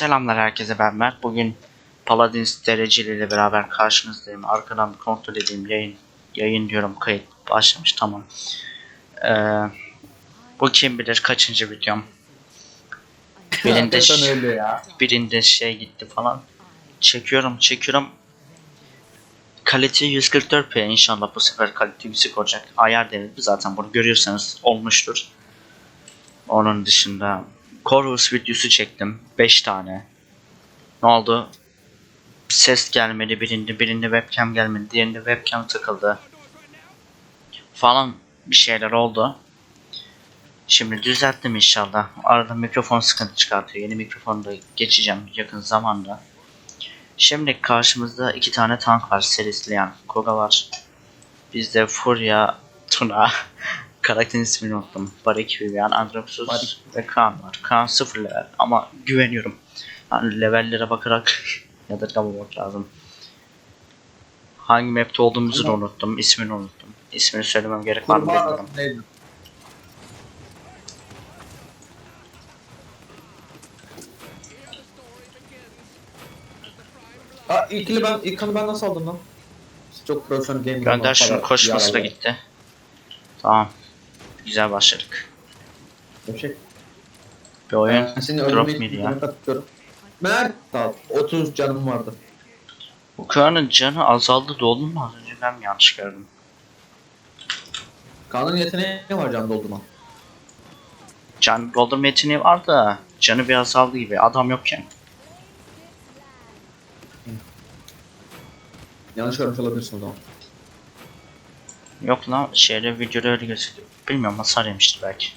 Selamlar herkese ben Mert. Bugün Paladins dereceliyle beraber karşınızdayım. Arkadan bir kontrol edeyim. Yayın yayın diyorum kayıt başlamış tamam. Ee, bu kim bilir kaçıncı videom. Birinde, birinde şey gitti falan. Çekiyorum çekiyorum. Kalite 144p inşallah bu sefer kalite yüksek olacak. Ayar devri zaten bunu görüyorsanız olmuştur. Onun dışında Chorus videosu çektim. 5 tane. Ne oldu? Ses gelmedi birinde, birinde webcam gelmedi, diğerinde webcam takıldı. Falan bir şeyler oldu. Şimdi düzelttim inşallah. Arada mikrofon sıkıntı çıkartıyor. Yeni mikrofonu geçeceğim yakın zamanda. Şimdi karşımızda iki tane tank var serisleyen. Koga var. Bizde Furya, Tuna, karakterin ismini unuttum. Barik Vivian, Androxus Barik. ve Kaan var. Kaan sıfır level ama güveniyorum. Yani levellere bakarak yadırgamamak lazım. Hangi map'te olduğumuzu da unuttum. ismini unuttum. İsmini söylemem gerek var mı bilmiyorum. Aa ilkini ben ilk kanı ben nasıl aldım lan? Çok profesyonel game. Gönder şunu koşması da gitti. Tamam. Güzel başladık. Şey. Bir oyun Ben seni drop miydi ya? Mert al 30 canım vardı. Bu Kaan'ın canı azaldı doldu mu az önce ben mi yanlış gördüm? Kanın yeteneği ne var can doldurma? Can doldurma yeteneği var da canı bir azaldı gibi adam yokken. Yanlış görmüş olabilirsin o zaman. Yok lan şeyde videoda öyle gözüküyor. Bilmiyorum hasar yemiştir belki.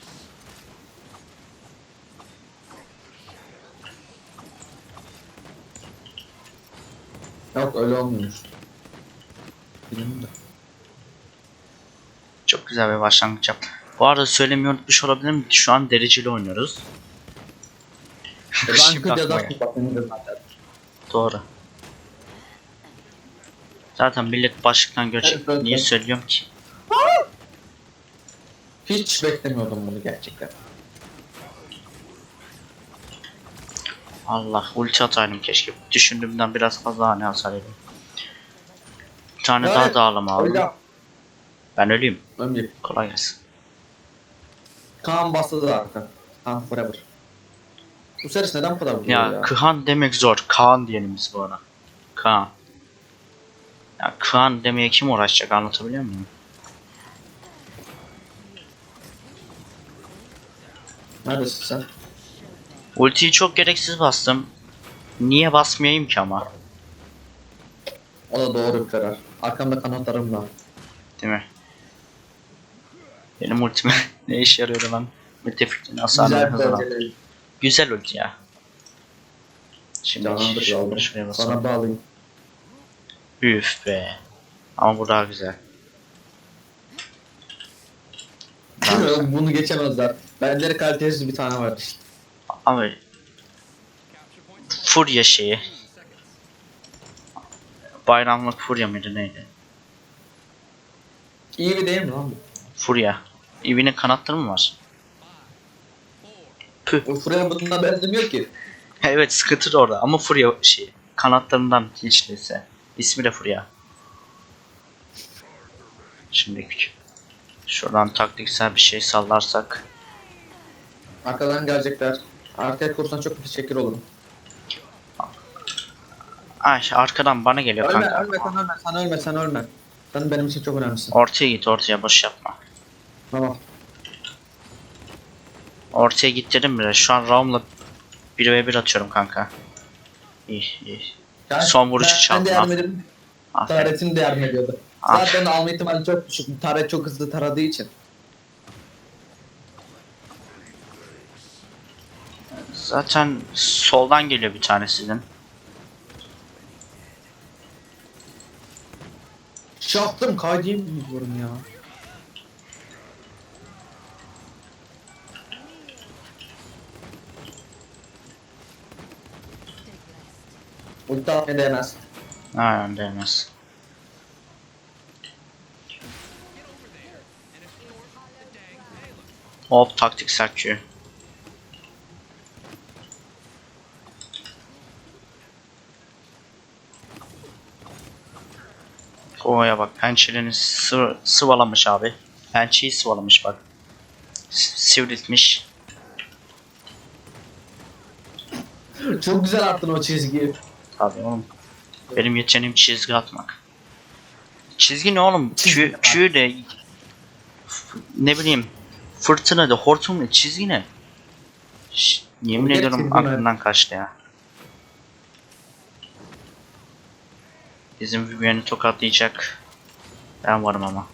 Yok öyle olmuyormuş. Bilmiyorum da. Çok güzel bir başlangıç yap. Bu arada söylemeyi unutmuş olabilirim ki şu an dereceli oynuyoruz. Benim de zaten. Doğru. Zaten millet başlıktan görecek. Evet, evet, Niye evet. söylüyorum ki? Hiç beklemiyordum bunu gerçekten. Allah ulti ataydım keşke. Düşündüğümden biraz fazla hani hasar yedim. Bir tane Evet, daha dağılama aldım. Öyle Ben öleyim. Ömrü. Kolay gelsin. Kaan bastı zaten. Kaan forever. Bu serisi neden bu kadar vuruyor Ya, ya? Kıhan demek zor. Kaan diyelim biz bu ara. Kaan. Ya Kaan demeye kim uğraşacak anlatabiliyor muyum? Neredesin sen? Ultiyi çok gereksiz bastım. Niye basmayayım ki ama? O da doğru bir karar. Arkamda kanatlarım var. Değil mi? Benim ultime ne işe yarıyor lan? Müttefikliğin hasarını Güzel hızlan. ulti ya. Şimdi yavrum. şuraya basalım. Sana bağlayayım. Üf be. Ama bu daha güzel. Daha güzel. Bilmiyorum bunu geçemezler. Benleri kalitesiz bir tane var işte. Ama Furya şeyi. Bayramlık Furya mıydı neydi? İyi bir değil mi lan bu? Furya. Evi'nin kanatları mı var? Bu Furya bununla benzemiyor ki. evet sıkıntı da orada ama Furya şey kanatlarından hiç değilse. İsmi de Furya. Şimdi şuradan taktiksel bir şey sallarsak. Arkadan gelecekler. Arkaya kursan çok teşekkür olurum. Ay arkadan bana geliyor Ölme, kanka. ölme, sen ölme, sen ölme, sen ölme. Sen benim için çok önemlisin. Ortaya git ortaya boş yapma. Tamam. Ortaya git dedim bile. Şu an Raum'la 1v1 atıyorum kanka. İyi iyi. Ben- Son vuruşu ben çaldım, de yardım aferin. Taret'in de yardım ediyordu. Aferin. Zaten alma ihtimali çok düşük. Taret çok hızlı taradığı için. Zaten soldan geliyor bir tane sizin. Şaftım kaydıyım mı diyorum ya. Ulti atmaya değmez. Aynen değmez. Hop taktiksel Q. Oya bak pençelerini sı sıvalamış abi. Pençeyi sıvalamış bak. S sivriltmiş. Çok güzel attın o çizgiyi. Tabii oğlum. Benim yeteneğim çizgi atmak. Çizgi ne oğlum? Çizgi Q, Q de ne bileyim fırtına da hortum ne çizgi ne? Ş- yemin Gerçi ediyorum bilmem. aklımdan kaçtı ya. Bizim Vivian'i tokatlayacak. Ben varım ama.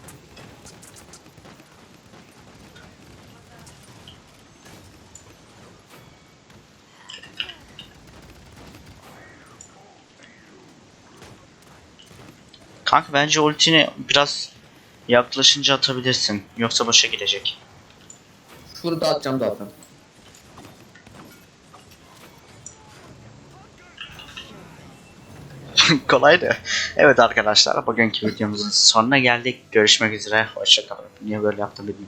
Kanka bence ultini biraz yaklaşınca atabilirsin. Yoksa boşa gidecek. Şurada atacağım zaten. Kolaydı. Evet arkadaşlar bugünkü videomuzun sonuna geldik. Görüşmek üzere. Hoşçakalın. Niye böyle yaptım bilmiyorum.